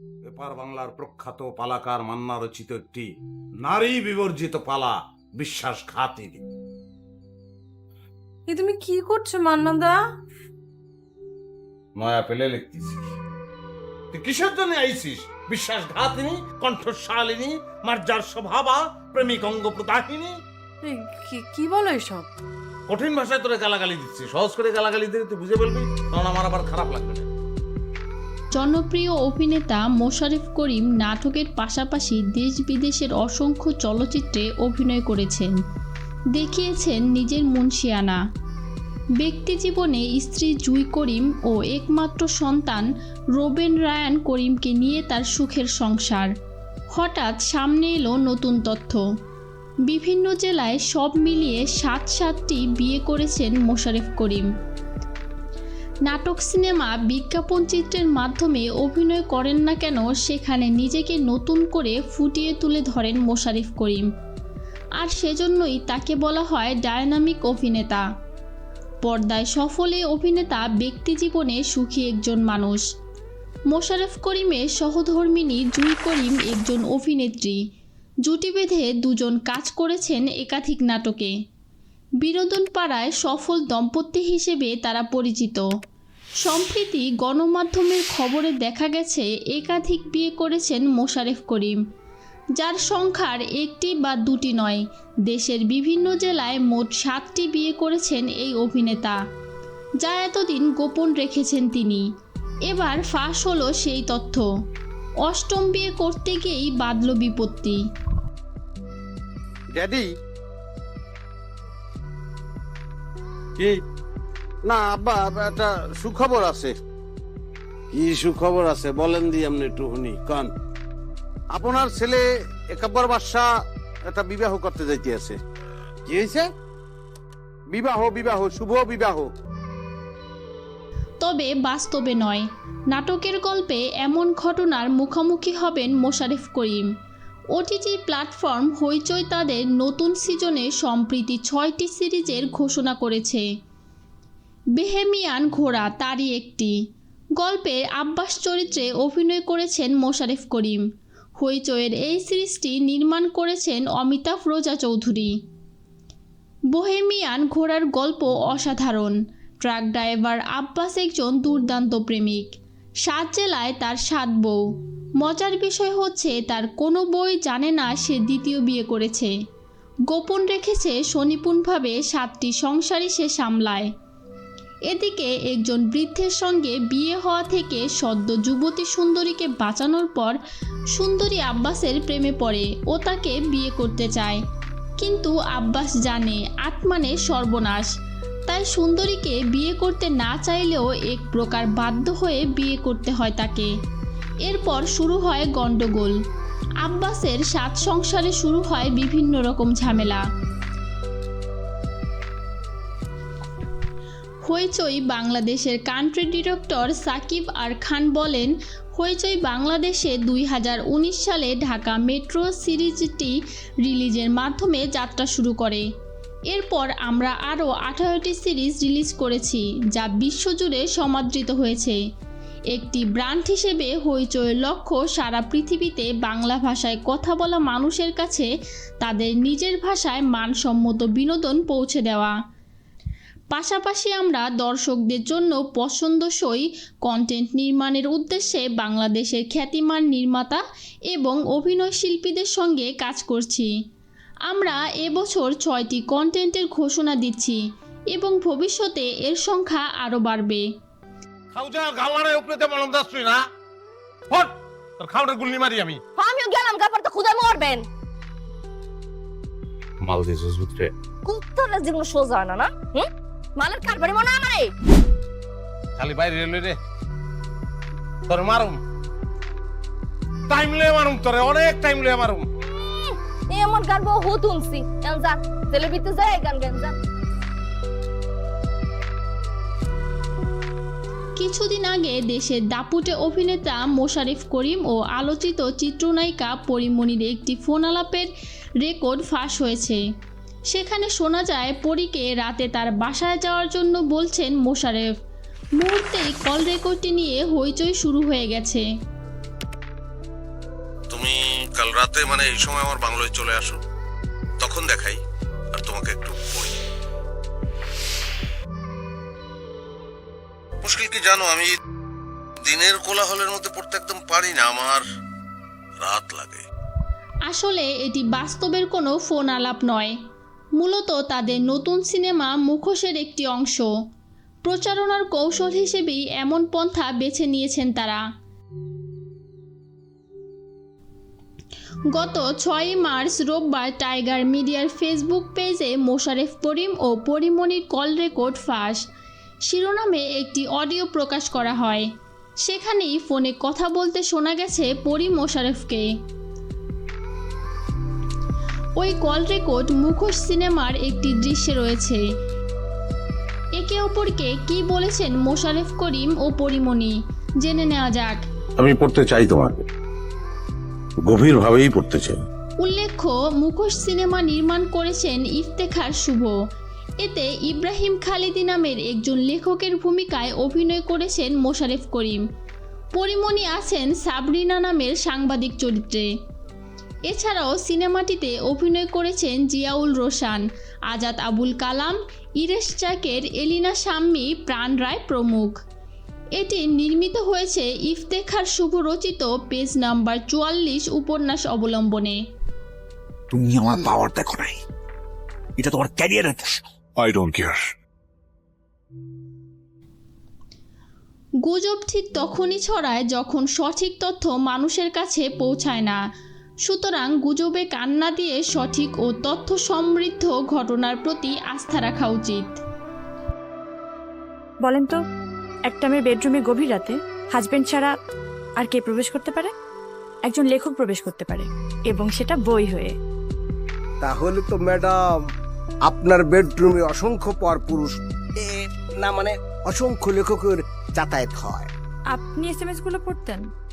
এপার বাংলার প্রখ্যাত পালাকার মান্না রচিত একটি নারী বিবর্জিত পালা বিশ্বাসঘাতিনী এ তুমি কি করছ মান্নাদা? নয়া পেলে লিখতেছি তুই কিসের জন্য আইছিস? বিশ্বাসঘাতিনী কণ্ঠশালিনী মার্জার স্বভাবা প্রেমিক অঙ্গ প্রদাহিনী কি- কি বলো এসব? কঠিন ভাষায় তোরে গালাগালি দিচ্ছি। সহজ করে গালাগালি দিলে তুই বুঝে ফেলবি কারণ আমার আবার খারাপ লাগবে না। জনপ্রিয় অভিনেতা মোশারেফ করিম নাটকের পাশাপাশি দেশ বিদেশের অসংখ্য চলচ্চিত্রে অভিনয় করেছেন। দেখিয়েছেন নিজের মুন্সিয়ানা। ব্যক্তিজীবনে স্ত্রী জুই করিম ও একমাত্র সন্তান রোবেন রায়ান করিমকে নিয়ে তার সুখের সংসার। হঠাৎ সামনে এলো নতুন তথ্য। বিভিন্ন জেলায় সব মিলিয়ে সাত সাতটি বিয়ে করেছেন মোশারেফ করিম। নাটক সিনেমা বিজ্ঞাপন চিত্রের মাধ্যমে অভিনয় করেন না কেন সেখানে নিজেকে নতুন করে ফুটিয়ে তুলে ধরেন মোশারিফ করিম। আর সেজন্যই তাকে বলা হয় ডায়নামিক অভিনেতা। পর্দায় সফল এই অভিনেতা ব্যক্তিজীবনে সুখী একজন মানুষ। মোশাররফ করিমের সহধর্মিনী জুই করিম একজন অভিনেত্রী। জুটি বেঁধে দুজন কাজ করেছেন একাধিক নাটকে। বিনোদন পাড়ায় সফল দম্পতি হিসেবে তারা পরিচিত। সম্প্রতি গণমাধ্যমের খবরে দেখা গেছে, একাধিক বিয়ে করেছেন মোশারেফ করিম। যার সংখ্যার একটি বা দুটি নয়। দেশের বিভিন্ন জেলায় মোট সাতটি বিয়ে করেছেন এই অভিনেতা। যা এতদিন গোপন রেখেছেন তিনি। এবার ফাঁস হলো সেই তথ্য। অষ্টম বিয়ে করতে গিয়েই বাদল বিপত্তি। ড্যাডি? না আব্বা একটা সুখবর আছে। কি সুখবর আছে? বলেন দি আপনি একটু শুনি কন। আপনার ছেলে একাব্বর বাদশা একটা বিবাহ করতে যাইতে আছে। কি হয়েছে বিবাহ বিবাহ শুভ বিবাহ। তবে বাস্তবে নয় নাটকের গল্পে এমন ঘটনার মুখোমুখি হবেন মোশারেফ করিম। ওটিটি প্ল্যাটফর্ম হইচই তাদের নতুন সিজনে সম্প্রীতি ছয়টি সিরিজের ঘোষণা করেছে। বেহেমিয়ান ঘোড়া তারই একটি। গল্পে আব্বাস চরিত্রে অভিনয় করেছেন মোশারেফ করিম। হইচইয়ের এই সিরিজটি নির্মাণ করেছেন অমিতাভ রোজা চৌধুরী। বোহেমিয়ান ঘোড়ার গল্প অসাধারণ। ট্রাক ড্রাইভার আব্বাস একজন দুর্দান্ত প্রেমিক। সাত জেলায় তার সাত বউ। মজার বিষয় হচ্ছে তার কোনো বই জানে না সে দ্বিতীয় বিয়ে করেছে। গোপন রেখেছে সুনিপুণভাবে সাতটি সংসারই সে সামলায়। এদিকে একজন বৃদ্ধের সঙ্গে বিয়ে হওয়া থেকে সদ্য যুবতী সুন্দরীকে বাঁচানোর পর সুন্দরী আব্বাসের প্রেমে পড়ে ও তাকে বিয়ে করতে চায়। কিন্তু আব্বাস জানে আত্মানে সর্বনাশ। তাই সুন্দরীকে বিয়ে করতে না চাইলেও এক প্রকার বাধ্য হয়ে বিয়ে করতে হয় তাকে। এরপর শুরু হয় গণ্ডগোল। আব্বাসের সাত সংসারে শুরু হয় বিভিন্ন রকম ঝামেলা। হইচই বাংলাদেশের country director Sakib R Khan বলেন, হইচই বাংলাদেশে দুই হাজার উনিশ সালে ঢাকা মেট্রো সিরিজটি রিলিজের মাধ্যমে যাত্রা শুরু করে। এরপর আমরা আরও আঠারোটি সিরিজ রিলিজ করেছি, যা বিশ্বজুড়ে সমাদৃত হয়েছে। একটি ব্র্যান্ড হিসেবে হইচইয়ের লক্ষ্য সারা পৃথিবীতে বাংলা ভাষায় কথা বলা মানুষের কাছে তাদের নিজের ভাষায় মানসম্মত বিনোদন পৌঁছে দেওয়া। পাশাপাশি আমরা দর্শকদের জন্য পছন্দসই কন্টেন্ট নির্মাণের উদ্দেশ্যে বাংলাদেশের খ্যাতিমান নির্মাতা এবং অভিনয় শিল্পীদের সঙ্গে কাজ করছি। আমরা এবছর ছয়টি কন্টেন্টের ঘোষণা দিচ্ছি এবং ভবিষ্যতে এর সংখ্যা আরও বাড়বে। মরবেন। মাল দিয়ে সোজা হয় না না? হুম? মালের কারবারি মনে আমারে? খালি বাইরে রেলে রে। তোর মারুম। টাইম লে মারুম তোরে অনেক টাইম লে মারুম। আমার গান এখন যা বিতে যায় গান গান যা। কিছুদিন আগে দেশের দাপুটে অভিনেতা মোশারিফ করিম ও আলোচিত চিত্রনায়িকা পরিমণির একটি ফোন আলাপের রেকর্ড ফাঁস হয়েছে। সেখানে শোনা যায় পরীকে রাতে তার বাসায় যাওয়ার জন্য বলছেন মোশারেফ। মুহূর্তেই কল রেকর্ডটি নিয়ে হইচই শুরু হয়ে গেছে। তুমি কাল রাতে মানে এই সময় আমার বাংলোয় চলে আসো। তখন দেখাই আর তোমাকে একটু পড়ি। মুশকিল কি জানো আমি দিনের কোলাহলের মধ্যে পড়তে একদম পারি না আমার রাত লাগে। আসলে এটি বাস্তবের কোনো ফোন আলাপ নয়। মূলত তাদের নতুন সিনেমা মুখোশের একটি অংশ। প্রচারণার কৌশল হিসেবেই এমন পন্থা বেছে নিয়েছেন তারা। গত ছয়ই মার্চ রোববার টাইগার মিডিয়ার ফেসবুক পেজে মোশারেফ করিম ও পরিমণির কল রেকর্ড ফাঁস। শিরোনামে একটি অডিও প্রকাশ করা হয়। সেখানেই ফোনে কথা বলতে শোনা গেছে পরি মোশারেফকে। ওই কল রেকর্ড মুখোশ সিনেমার একটি দৃশ্যে রয়েছে। একে অপরকে কি বলেছেন মোশারেফ করিম ও পরিমণি? জেনে নেওয়া যাক। আমি পড়তে চাই তোমাকে। গভীরভাবেই পড়তে চাই। উল্লেখ্য মুখোশ সিনেমা নির্মাণ করেছেন ইফতেখার শুভ। এতে ইব্রাহিম খালিদি নামের একজন লেখকের ভূমিকায় অভিনয় করেছেন মোশারেফ করিম। পরিমণি আছেন সাবরিনা নামের সাংবাদিক চরিত্রে। এছাড়াও সিনেমাটিতে অভিনয় করেছেন জিয়াউল রোশান আজাদ আবুল কালাম ইরেশ চাকের এলিনা শাম্মী প্রাণ রায় প্রমুখ। এটি নির্মিত হয়েছে ইফতেখার শুভ রচিত পেজ নাম্বার চুয়াল্লিশ উপন্যাস অবলম্বনে। তুমি আমার পাওয়ার দেখো নাই। এটা তোমার ক্যারিয়ারের আই ডোন্ট কেয়ার গুজব ঠিক তখনই ছড়ায় যখন সঠিক তথ্য মানুষের কাছে পৌঁছায় না। সুতরাং গুজবে কান্না দিয়ে সঠিক ও তথ্য সমৃদ্ধ ঘটনার প্রতি আস্থা রাখা উচিত। বলেন তো একটা মেয়ের বেডরুমে গভীর রাতে হাজবেন্ড ছাড়া আর কে প্রবেশ করতে পারে? একজন লেখক প্রবেশ করতে পারে এবং সেটা বই হয়ে। তাহলে তো ম্যাডাম আপনার বেডরুমে অসংখ্য পর পুরুষ না মানে অসংখ্য লেখকের যাতায়াত হয়। আপনি এস এম এসগুলো পড়তেন?